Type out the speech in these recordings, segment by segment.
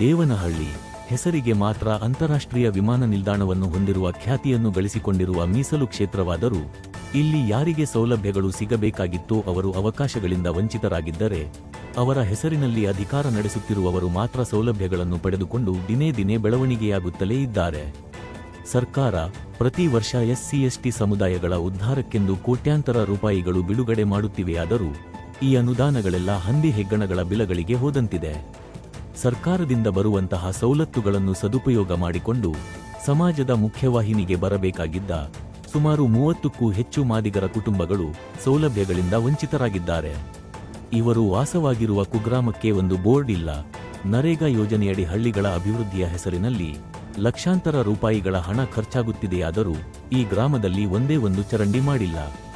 ದೇವನಹಳ್ಳಿ ಹೆಸರಿಗೆ ಮಾತ್ರ ಅಂತಾರಾಷ್ಟ್ರೀಯ ವಿಮಾನ ನಿಲ್ದಾಣವನ್ನು ಹೊಂದಿರುವ ಖ್ಯಾತಿಯನ್ನು ಗಳಿಸಿಕೊಂಡಿರುವ ಮೀಸಲು ಕ್ಷೇತ್ರವಾದರೂ ಇಲ್ಲಿ ಯಾರಿಗೆ ಸೌಲಭ್ಯಗಳು ಸಿಗಬೇಕಾಗಿತ್ತೋ ಅವರು ಅವಕಾಶಗಳಿಂದ ವಂಚಿತರಾಗಿದ್ದರೆ ಅವರ ಹೆಸರಿನಲ್ಲಿ ಅಧಿಕಾರ ನಡೆಸುತ್ತಿರುವವರು ಮಾತ್ರ ಸೌಲಭ್ಯಗಳನ್ನು ಪಡೆದುಕೊಂಡು ದಿನೇ ದಿನೇ ಬೆಳವಣಿಗೆಯಾಗುತ್ತಲೇ ಇದ್ದಾರೆ. ಸರ್ಕಾರ ಪ್ರತಿ ವರ್ಷ ಎಸ್ಸಿಎಸ್ಟಿ ಸಮುದಾಯಗಳ ಉದ್ಧಾರಕ್ಕೆಂದು ಕೋಟ್ಯಾಂತರ ರೂಪಾಯಿಗಳು ಬಿಡುಗಡೆ ಮಾಡುತ್ತಿವೆಯಾದರೂ ಈ ಅನುದಾನಗಳೆಲ್ಲ ಹಂದಿ ಹೆಗ್ಗಣಗಳ ಬಿಲಗಳಿಗೆ ಹೋದಂತಿದೆ. ಸರ್ಕಾರದಿಂದ ಬರುವಂತಹ ಸವಲತ್ತುಗಳನ್ನು ಸದುಪಯೋಗ ಮಾಡಿಕೊಂಡು ಸಮಾಜದ ಮುಖ್ಯವಾಹಿನಿಗೆ ಬರಬೇಕಾಗಿದ್ದ ಸುಮಾರು ಮೂವತ್ತಕ್ಕೂ ಹೆಚ್ಚು ಮಾದಿಗರ ಕುಟುಂಬಗಳು ಸೌಲಭ್ಯಗಳಿಂದ ವಂಚಿತರಾಗಿದ್ದಾರೆ. ಇವರು ವಾಸವಾಗಿರುವ ಕುಗ್ರಾಮಕ್ಕೆ ಒಂದು ಬೋರ್ಡ್ ಇಲ್ಲ. ನರೇಗಾ ಯೋಜನೆಯಡಿ ಹಳ್ಳಿಗಳ ಅಭಿವೃದ್ಧಿಯ ಹೆಸರಿನಲ್ಲಿ ಲಕ್ಷಾಂತರ ರೂಪಾಯಿಗಳ ಹಣ ಖರ್ಚಾಗುತ್ತಿದೆಯಾದರೂ ಈ ಗ್ರಾಮದಲ್ಲಿ ಒಂದೇ ಒಂದು ಚರಂಡಿ ಮಾಡಿಲ್ಲ.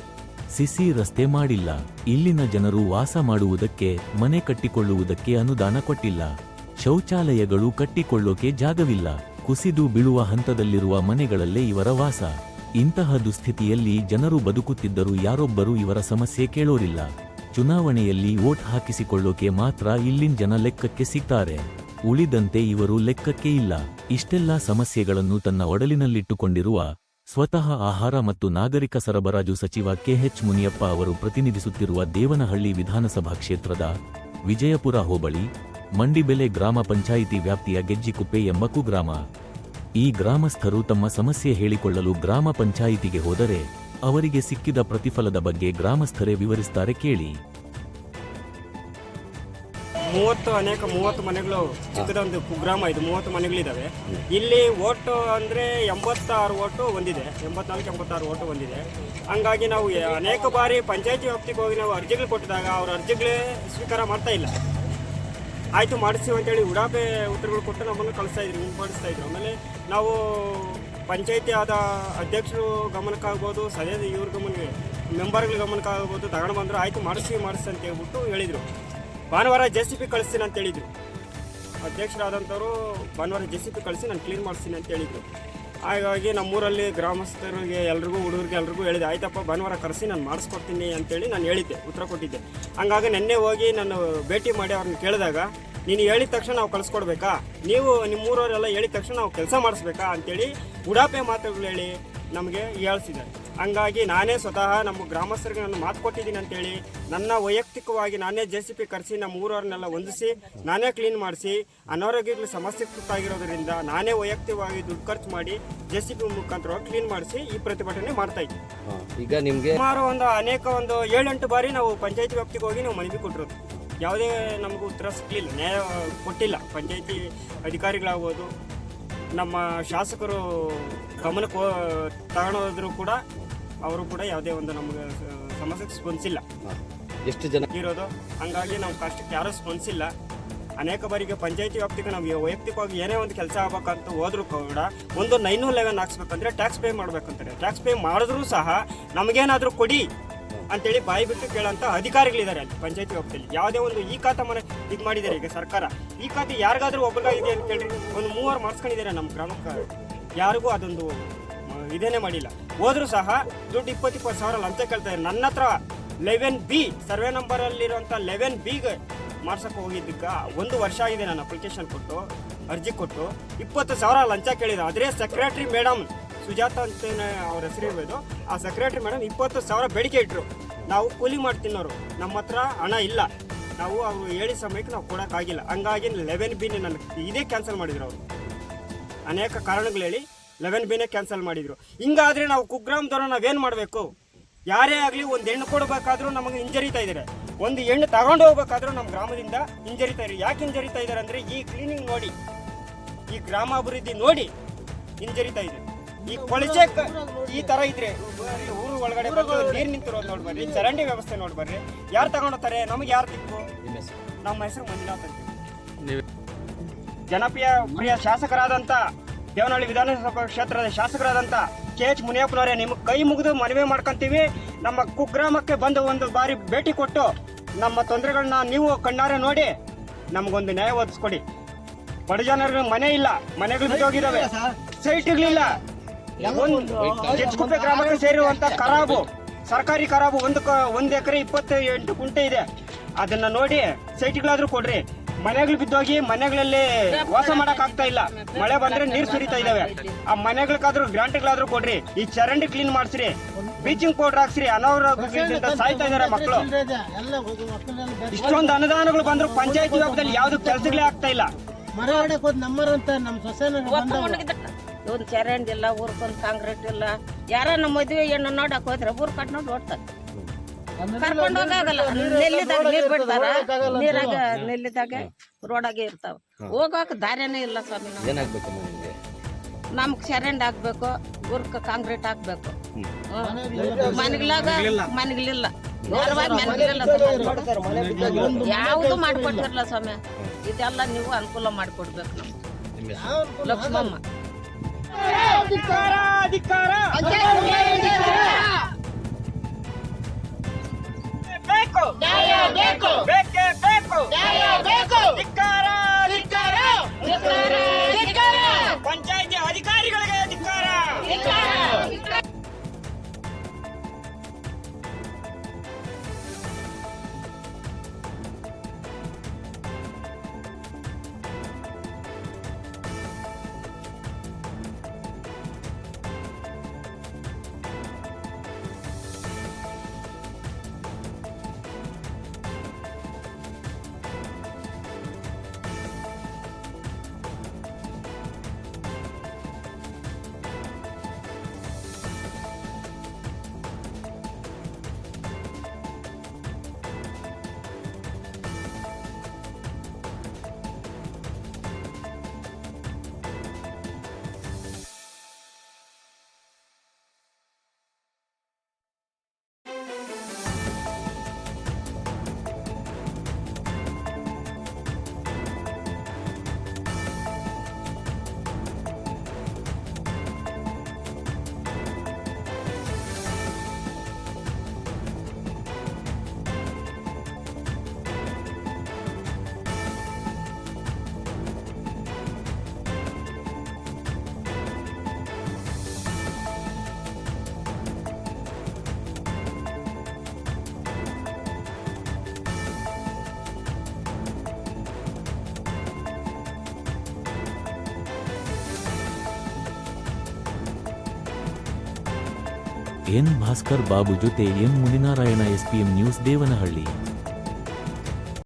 ಸಿಸಿ ರಸ್ತೆ ಮಾಡಿಲ್ಲ. ಇಲ್ಲಿನ ಜನರು ವಾಸ ಮಾಡುವುದಕ್ಕೆ, ಮನೆ ಕಟ್ಟಿಕೊಳ್ಳುವುದಕ್ಕೆ ಅನುದಾನ ಕೊಟ್ಟಿಲ್ಲ. ಶೌಚಾಲಯಗಳು ಕಟ್ಟಿಕೊಳ್ಳೋಕೆ ಜಾಗವಿಲ್ಲ. ಕುಸಿದು ಬೀಳುವ ಹಂತದಲ್ಲಿರುವ ಮನೆಗಳಲ್ಲೇ ಇವರ ವಾಸ. ಇಂತಹ ದುಸ್ಥಿತಿಯಲ್ಲಿ ಜನರು ಬದುಕುತ್ತಿದ್ದರೂ ಯಾರೊಬ್ಬರೂ ಇವರ ಸಮಸ್ಯೆ ಕೇಳೋರಿಲ್ಲ. ಚುನಾವಣೆಯಲ್ಲಿ ವೋಟ್ ಹಾಕಿಸಿಕೊಳ್ಳೋಕೆ ಮಾತ್ರ ಇಲ್ಲಿನ ಜನ ಲೆಕ್ಕಕ್ಕೆ ಸಿಗ್ತಾರೆ. ಉಳಿದಂತೆ ಇವರು ಲೆಕ್ಕಕ್ಕೆ ಇಲ್ಲ. ಇಷ್ಟೆಲ್ಲಾ ಸಮಸ್ಯೆಗಳನ್ನು ತನ್ನ ಒಡಲಿನಲ್ಲಿಟ್ಟುಕೊಂಡಿರುವ ಸ್ವತಃ ಆಹಾರ ಮತ್ತು ನಾಗರಿಕ ಸರಬರಾಜು ಸಚಿವ ಕೆಎಚ್ ಮುನಿಯಪ್ಪ ಅವರು ಪ್ರತಿನಿಧಿಸುತ್ತಿರುವ ದೇವನಹಳ್ಳಿ ವಿಧಾನಸಭಾ ಕ್ಷೇತ್ರದ ವಿಜಯಪುರ ಹೋಬಳಿ, ಮಂಡಿಬೆಲೆ ಗ್ರಾಮ ಪಂಚಾಯಿತಿ ವ್ಯಾಪ್ತಿಯ ಗೆಜ್ಜಿಕುಪ್ಪೆ ಎಂಬ ಕುಗ್ರಾಮ ಈ ಗ್ರಾಮಸ್ಥರು ತಮ್ಮ ಸಮಸ್ಯೆ ಹೇಳಿಕೊಳ್ಳಲು ಗ್ರಾಮ ಪಂಚಾಯಿತಿಗೆ ಹೋದರೆ ಅವರಿಗೆ ಸಿಕ್ಕಿದ ಪ್ರತಿಫಲದ ಬಗ್ಗೆ ಗ್ರಾಮಸ್ಥರೇ ವಿವರಿಸ್ತಾರೆ ಕೇಳಿ. ಮೂವತ್ತು ಅನೇಕ, ಮೂವತ್ತು ಮನೆಗಳು ಚಿಕ್ಕದೊಂದು ಕುಗ್ರಾಮ ಇದು, ಮೂವತ್ತು ಮನೆಗಳಿದ್ದಾವೆ ಇಲ್ಲಿ ಓಟು ಅಂದರೆ ಎಂಬತ್ತಾರು ಓಟು ಹೊಂದಿದೆ ಎಂಬತ್ನಾಲ್ಕು, ಎಂಬತ್ತಾರು ಓಟು ಹೊಂದಿದೆ ಹಂಗಾಗಿ ನಾವು ಅನೇಕ ಬಾರಿ ಪಂಚಾಯತಿ ವ್ಯಾಪ್ತಿಗೆ ಹೋಗಿ ನಾವು ಅರ್ಜಿಗಳು ಕೊಟ್ಟಿದಾಗ ಅವ್ರ ಅರ್ಜಿಗಳೇ ಸ್ವೀಕಾರ ಮಾಡ್ತಾ ಇಲ್ಲ. ಆಯಿತು ಮಾಡಿಸಿ ಅಂತೇಳಿ ಉಡಾಪೆ ಉತ್ತರಗಳು ಕೊಟ್ಟು ನಮ್ಮನ್ನು ಕಳಿಸ್ತಾ ಇದ್ರು, ಹಿಂಪಡಿಸ್ತಾ ಇದ್ರು. ಆಮೇಲೆ ನಾವು ಪಂಚಾಯತಿ ಆದ ಅಧ್ಯಕ್ಷರು ಗಮನಕ್ಕಾಗ್ಬೋದು ಸದ್ಯದ ಇವ್ರ ಗಮನಕ್ಕೆ, ಮೆಂಬರ್ಗಳ ಗಮನಕ್ಕಾಗ್ಬೋದು, ತಗೊಂಡು ಬಂದರು, ಆಯಿತು ಮಾಡಿಸಿ ಮಾಡಿಸಿ ಅಂತ ಹೇಳ್ಬಿಟ್ಟು ಹೇಳಿದರು. ಭಾನುವಾರ ಜೆ ಸಿ ಪಿ ಕಳಿಸ್ತೀನಿ ಅಂತ ಹೇಳಿದರು. ಅಧ್ಯಕ್ಷರಾದಂಥವ್ರು ಭಾನುವಾರ ಜೆ ಸಿ ಪಿ ಕಳಿಸಿ ನಾನು ಕ್ಲೀನ್ ಮಾಡಿಸ್ತೀನಿ ಅಂತ ಹೇಳಿದರು. ಹಾಗಾಗಿ ನಮ್ಮೂರಲ್ಲಿ ಗ್ರಾಮಸ್ಥರಿಗೆ ಎಲ್ರಿಗೂ, ಹುಡುಗರಿಗೆ ಎಲ್ರಿಗೂ ಹೇಳಿದೆ, ಆಯ್ತಪ್ಪ, ಭಾನುವಾರ ಕರೆಸಿ, ನಾನು ಮಾಡಿಸ್ಕೊಡ್ತೀನಿ ಅಂತೇಳಿ ನಾನು ಹೇಳಿದ್ದೆ, ಉತ್ತರ ಕೊಟ್ಟಿದ್ದೆ. ಹಂಗಾಗಿ ನೆನ್ನೆ ಹೋಗಿ ನಾನು ಭೇಟಿ ಮಾಡಿ ಅವ್ರನ್ನ ಕೇಳಿದಾಗ, ನೀನು ಹೇಳಿದ ತಕ್ಷಣ ನಾವು ಕಳಿಸ್ಕೊಡ್ಬೇಕಾ? ನೀವು ನಿಮ್ಮೂರವರೆಲ್ಲ ಹೇಳಿದ ತಕ್ಷಣ ನಾವು ಕೆಲಸ ಮಾಡಿಸ್ಬೇಕಾ? ಅಂತೇಳಿ ಉಡಾಪೆ ಮಾತುಗಳು ಹೇಳಿ ನಮಗೆ ಹೇಳ್ಸಿದ್ದಾರೆ. ಹಂಗಾಗಿ ನಾನೇ ಸ್ವತಃ ನಮ್ಮ ಗ್ರಾಮಸ್ಥರಿಗೆ ನಾನು ಮಾತು ಕೊಟ್ಟಿದ್ದೀನಿ ಅಂತೇಳಿ ನನ್ನ ವೈಯಕ್ತಿಕವಾಗಿ ನಾನೇ ಜೆ ಸಿ ಪಿ ಕರೆಸಿ ನಮ್ಮ ಊರವ್ರನ್ನೆಲ್ಲ ಹೊಂದಿಸಿ ನಾನೇ ಕ್ಲೀನ್ ಮಾಡಿಸಿ ಅನಾರೋಗ್ಯಗಳು ಸಮಸ್ಯೆ ತುತ್ತಾಗಿರೋದ್ರಿಂದ ನಾನೇ ವೈಯಕ್ತಿಕವಾಗಿ ದುಡ್ಡು ಖರ್ಚು ಮಾಡಿ ಜೆ ಸಿ ಪಿ ಮುಖಾಂತರ ಕ್ಲೀನ್ ಮಾಡಿಸಿ ಈ ಪ್ರತಿಭಟನೆ ಮಾಡ್ತಾ ಇದ್ವಿ ಈಗ ನಿಮಗೆ ಸುಮಾರು ಒಂದು ಅನೇಕ ಒಂದು ಏಳೆಂಟು ಬಾರಿ ನಾವು ಪಂಚಾಯತಿ ವ್ಯಾಪ್ತಿಗೆ ಹೋಗಿ ನಾವು ಮನವಿ ಕೊಟ್ಟಿರೋದು. ಯಾವುದೇ ನಮಗೂ ಉತ್ತರ ಸಿಕ್ಕಲಿಲ್ಲ ನ್ಯಾಯ ಕೊಟ್ಟಿಲ್ಲ. ಪಂಚಾಯತಿ ಅಧಿಕಾರಿಗಳಾಗ್ಬೋದು ನಮ್ಮ ಶಾಸಕರು ಗಮನಕ್ಕೆ ತಗೊಳೋದ್ರು ಕೂಡ ಅವರು ಕೂಡ ಯಾವುದೇ ಒಂದು ನಮಗೆ ಸಮಸ್ಯೆ ಸ್ಪಂದಿಸಿಲ್ಲ. ಎಷ್ಟು ಜನ? ಇರೋದು ಹಂಗಾಗಿ ನಾವು ಕಷ್ಟಕ್ಕೆ ಯಾರೂ ಸ್ಪಂದಿಸಿಲ್ಲ. ಅನೇಕ ಬಾರಿಗೆ ಪಂಚಾಯತಿ ವ್ಯಾಪ್ತಿಗೆ ನಾವು ವೈಯಕ್ತಿಕವಾಗಿ ಏನೇ ಒಂದು ಕೆಲಸ ಆಗ್ಬೇಕಂತ ಹೋದ್ರೂ ಕೂಡ ಒಂದು ನೈನ್ ಲೆವೆನ್ ಹಾಕ್ಸ್ಬೇಕಂದ್ರೆ ಟ್ಯಾಕ್ಸ್ ಪೇ ಮಾಡ್ಬೇಕಂತಾರೆ. ಟ್ಯಾಕ್ಸ್ ಪೇ ಮಾಡಿದ್ರೂ ಸಹ ನಮಗೇನಾದರೂ ಕೊಡಿ ಅಂತೇಳಿ ಬಾಯಿ ಬಿಟ್ಟು ಕೇಳೋಂಥ ಅಧಿಕಾರಿಗಳಿದ್ದಾರೆ ಅಲ್ಲಿ ಪಂಚಾಯತಿ ವ್ಯಾಪ್ತಿಯಲ್ಲಿ. ಯಾವುದೇ ಒಂದು ಈ ಖಾತೆ ಮನೆ ಇದು ಮಾಡಿದ್ದಾರೆ ಈಗ ಸರ್ಕಾರ. ಈ ಖಾತೆ ಯಾರಿಗಾದ್ರೂ ಒಬ್ಬರಿಗಾಗಿದೆ ಅಂತ ಕೇಳಿ ಒಂದು ಮೂವರು ಮಾಡಿಸ್ಕೊಂಡಿದ್ದಾರೆ ನಮ್ಮ ಗ್ರಾಮಕ್ಕೆ. ಯಾರಿಗೂ ಅದೊಂದು ಇದೇನೇ ಮಾಡಿಲ್ಲ. ಹೋದ್ರೂ ಸಹ ದುಡ್ಡು ಇಪ್ಪತ್ತು ಇಪ್ಪತ್ತು ಸಾವಿರ ಲಂಚ ಕೇಳ್ತಾರೆ ನನ್ನ ಹತ್ರ ಲೆವೆನ್ ಬಿ, ಸರ್ವೆ ನಂಬರ್ ಅಲ್ಲಿರುವಂತ ಲೆವೆನ್ ಬಿಗೆ ಮಾಡ್ಸಕ್ಕೆ ಹೋಗಿದ್ದಕ್ಕೆ ಒಂದು ವರ್ಷ ಆಗಿದೆ ನಾನು ಅಪ್ಲಿಕೇಶನ್ ಕೊಟ್ಟು, ಅರ್ಜಿ ಕೊಟ್ಟು. ಇಪ್ಪತ್ತು ಸಾವಿರ ಲಂಚ ಕೇಳಿದ ಆದರೆ ಸೆಕ್ರೆಟ್ರಿ ಮೇಡಮ್ ಸುಜಾತ ಅಂತ ಅವ್ರ ಹೆಸರು ಇರ್ಬೋದು. ಆ ಸೆಕ್ರೆಟ್ರಿ ಮೇಡಮ್ ಇಪ್ಪತ್ತು ಸಾವಿರ ಬೇಡಿಕೆ ಇಟ್ಟರು ನಾವು ಕೂಲಿ ಮಾಡಿ ತಿನ್ನೋರು. ನಮ್ಮ ಹತ್ರ ಹಣ ಇಲ್ಲ. ನಾವು ಅವರು ಹೇಳಿದ ಸಮಯಕ್ಕೆ ನಾವು ಕೊಡೋಕ್ಕಾಗಿಲ್ಲ. ಹಂಗಾಗಿ ಲೆವೆನ್ ಬಿನ ನನ್ನ ಇದೇ ಕ್ಯಾನ್ಸಲ್ ಮಾಡಿದ್ರು ಅವರು. ಅನೇಕ ಕಾರಣಗಳು ಹೇಳಿ ಲೆವೆನ್ ಬಿನೇ ಕ್ಯಾನ್ಸಲ್ ಮಾಡಿದ್ರು. ಹಿಂಗಾದರೆ ನಾವು ಕುಗ್ರಾಮದವ್ರು ನಾವೇನು ಮಾಡಬೇಕು? ಯಾರೇ ಆಗಲಿ ಒಂದು ಹೆಣ್ಣು ಕೊಡಬೇಕಾದ್ರೂ ನಮಗೆ ಹಿಂಜರಿತಾ ಇದ್ದಾರೆ ಒಂದು ಹೆಣ್ಣು ತಗೊಂಡು ಹೋಗ್ಬೇಕಾದ್ರೂ ನಮ್ಮ ಗ್ರಾಮದಿಂದ ಹಿಂಜರಿತಾ ಇದ್ದಾರೆ ಯಾಕೆ ಹಿಂಜರಿತಾ ಇದ್ದಾರೆ ಅಂದರೆ ಈ ಕ್ಲೀನಿಂಗ್ ನೋಡಿ ಈ ಗ್ರಾಮಾಭಿವೃದ್ಧಿ ನೋಡಿ ಹಿಂಜರಿತಾ ಇದೆ ಈ ಕೊಳಚೆ ಈ ತರ ಇದ್ರೆ ಊರು ಒಳಗಡೆ ನೀರು ನಿಂತಿರೋದು ನೋಡ್ಬರ್ರಿ ಚರಂಡಿ ವ್ಯವಸ್ಥೆ ನೋಡ್ಬರ್ರಿ ಯಾರು ತಗೊಂಡೋಗ್ತಾರೆ? ನಮಗೆ ಯಾರು ತಿಕ್ಕು ನಿಮ್ಮ ಹೆಸರು ಮಂಜುನಾಥ್ ಅಂತ. ಜನಪ್ರಿಯ ಪ್ರಿಯ ಶಾಸಕರಾದಂಥ ದೇವನಹಳ್ಳಿ ವಿಧಾನಸಭಾ ಕ್ಷೇತ್ರದ ಶಾಸಕರಾದಂಥ ಕೆ ಎಚ್ ಮುನಿಯಪ್ಪನವರೇ ನಿಮ್ಗೆ ಕೈ ಮುಗಿದು ಮನವಿ ಮಾಡ್ಕೊಂತೀವಿ. ನಮ್ಮ ಕುಗ್ರಾಮಕ್ಕೆ ಬಂದು ಒಂದು ಬಾರಿ ಭೇಟಿ ಕೊಟ್ಟು ನಮ್ಮ ತೊಂದರೆಗಳನ್ನ ನೀವು ಕಣ್ಣಾರೆ ನೋಡಿ ನಮಗೊಂದು ನ್ಯಾಯ ಒದಿಸ್ಕೊಡಿ ಬಡ ಜನರಿಗೆ ಮನೆ ಇಲ್ಲ ಮನೆಗಳು ಬಿದ್ದೋಗಿದಾವೆ ಸೈಟ್ಗಳಿಲ್ಲ ಒಂದು ಕೆಚ್ಚುಕುಪ್ಪೆ ಗ್ರಾಮಕ್ಕೆ ಸೇರಿರುವಂತ ಖರಾಬು ಸರ್ಕಾರಿ ಖರಾಬು ಒಂದು ಕ- ಒಂದು ಎಕರೆ ಇಪ್ಪತ್ತೆಂಟು ಕುಂಟೆ ಇದೆ. ಅದನ್ನ ನೋಡಿ ಸೈಟ್ಗಳಾದರೂ ಕೊಡ್ರಿ. ಮನೆಗಳು ಬಿದ್ದೋಗಿ ಮನೆಗಳಲ್ಲಿ ವಾಸ ಮಾಡಕ್ ಆಗ್ತಾ ಇಲ್ಲ. ಮಳೆ ಬಂದ್ರೆ ನೀರ್ ಸುರಿತಾ ಇದಾವೆ. ಆ ಮನೆಗಳಿಗಾದ್ರೂ ಗ್ರಾಂಟ್ಗಳಾದ್ರೂ ಕೊಡ್ರಿ. ಈ ಚರಂಡಿ ಕ್ಲೀನ್ ಮಾಡಿಸ್ರಿ. ಬ್ಲೀಚಿಂಗ್ ಪೌಡರ್ ಹಾಕ್ಸ್ರಿ. ಅನಾರೋಗ್ಯದಿಂದ ಸಾಯ್ತಾ ಇದಾರೆ ಮಕ್ಕಳು ಇಷ್ಟೊಂದು ಅನುದಾನಗಳು ಬಂದ್ರು ಪಂಚಾಯತ್ ವ್ಯಾಪ್ತಿಯಲ್ಲಿ ಯಾವ್ದು ಕೆಲಸಗಳೇ ಆಗ್ತಾ ಇಲ್ಲ. ಒಂದ್ ಚರಂಡಿ ಇಲ್ಲ ಊರ್ಕೊಂದ್ ಕಾಂಕ್ರೀಟ್ ಇಲ್ಲ. ಯಾರ ನಮ್ಮ ಮದ್ವೆ ಹೆಣ್ಣು ನೋಡಕ್ ಹೋದ್ರೆ ಊರ್ ಕಟ್ ನೋಡಿ ಓಡ್ತಾರೆ. ಕರ್ಕೊಂಡು ಹೋಗಾಗಲ್ಲ ನೆಲ್ಲಿದಾಗ ನೀರ್ ಬಿಡ್ತಾರ ನೀರಾಗ ನೆಲ್ಲಿದಾಗ ರೋಡಾಗೆ ಇರ್ತಾವ. ಹೋಗೋಕೆ ದಾರಿನೇ ಇಲ್ಲ ಸ್ವಾಮಿ ನಮ್ಗೆ. ಏನಾಗ್ಬೇಕಮ್ಮ ನಿಮ್ಗೆ? ನಮ್ಗ್ ಚರಂಡಿ ಹಾಕ್ಬೇಕು ಊರ್ಕ ಕಾಂಕ್ರೀಟ್ ಹಾಕ್ಬೇಕು. ಮನೆಗ್ಲಾಗ ಮನೆಗಳಿಲ್ಲ. ಯಾವುದು ಮಾಡ್ಕೊಡ್ತಿರಲ್ಲ ಸ್ವಾಮಿ. ಯಾವ್ದು ಮಾಡ್ಕೊಟ್ಟಿರಲ್ಲ ಸ್ವಾಮಿ? ಇದೆಲ್ಲ ನೀವು ಅನುಕೂಲ ಮಾಡ್ಕೊಡ್ಬೇಕು ನಮ್ಗೆ. ಲಕ್ಷ್ಮಮ್ಮ. ಅಧಿಕಾರ Lakshmamma ಅಧಿಕಾರ ಅಧಿಕಾರ ಬೇಕು ಬೇಕೇ ಬೇಕು ಧಿಕ್ಕಾರ ಧಿಕ್ಕಾರ N Bhaskar Babu ಜೊತೆ M Muninarayana SPM news Devanahalli.